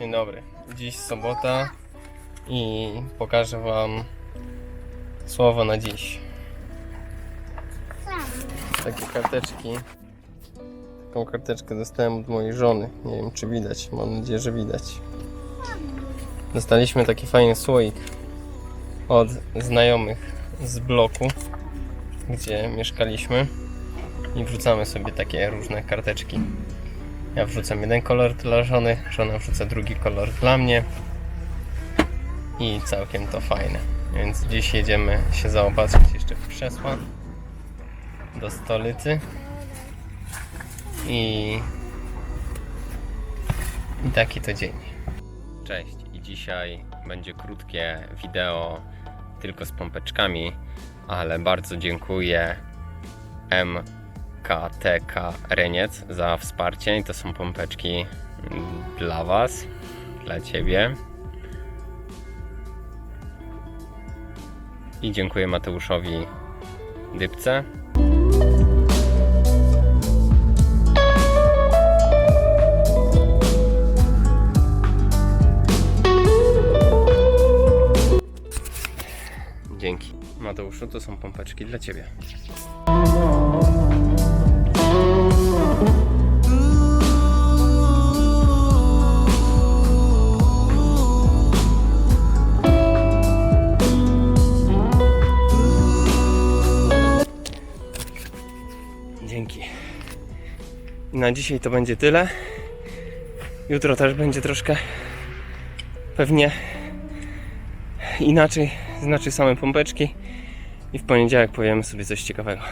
Dzień dobry. Dziś sobota i pokażę Wam słowo na dziś. Takie karteczki. Taką karteczkę dostałem od mojej żony. Nie wiem czy widać. Mam nadzieję, że widać. Dostaliśmy taki fajny słoik od znajomych z bloku, gdzie mieszkaliśmy. I wrzucamy sobie takie różne karteczki. Ja wrzucam jeden kolor dla żony, żona wrzuca drugi kolor dla mnie. I całkiem to fajne. Więc dziś jedziemy się zaopatrzyć jeszcze w krzesła do stolicy. I, I taki to dzień. Cześć. I dzisiaj będzie krótkie wideo tylko z pompeczkami, ale bardzo dziękuję MKTK Reniec za wsparcie i to są pompeczki dla Was, dla Ciebie. I dziękuję Mateuszowi Dybce. Dzięki. Mateuszu, to są pompeczki dla Ciebie. Na dzisiaj to będzie tyle. Jutro też będzie troszkę pewnie inaczej, znaczy same pompeczki. I w poniedziałek powiemy sobie coś ciekawego.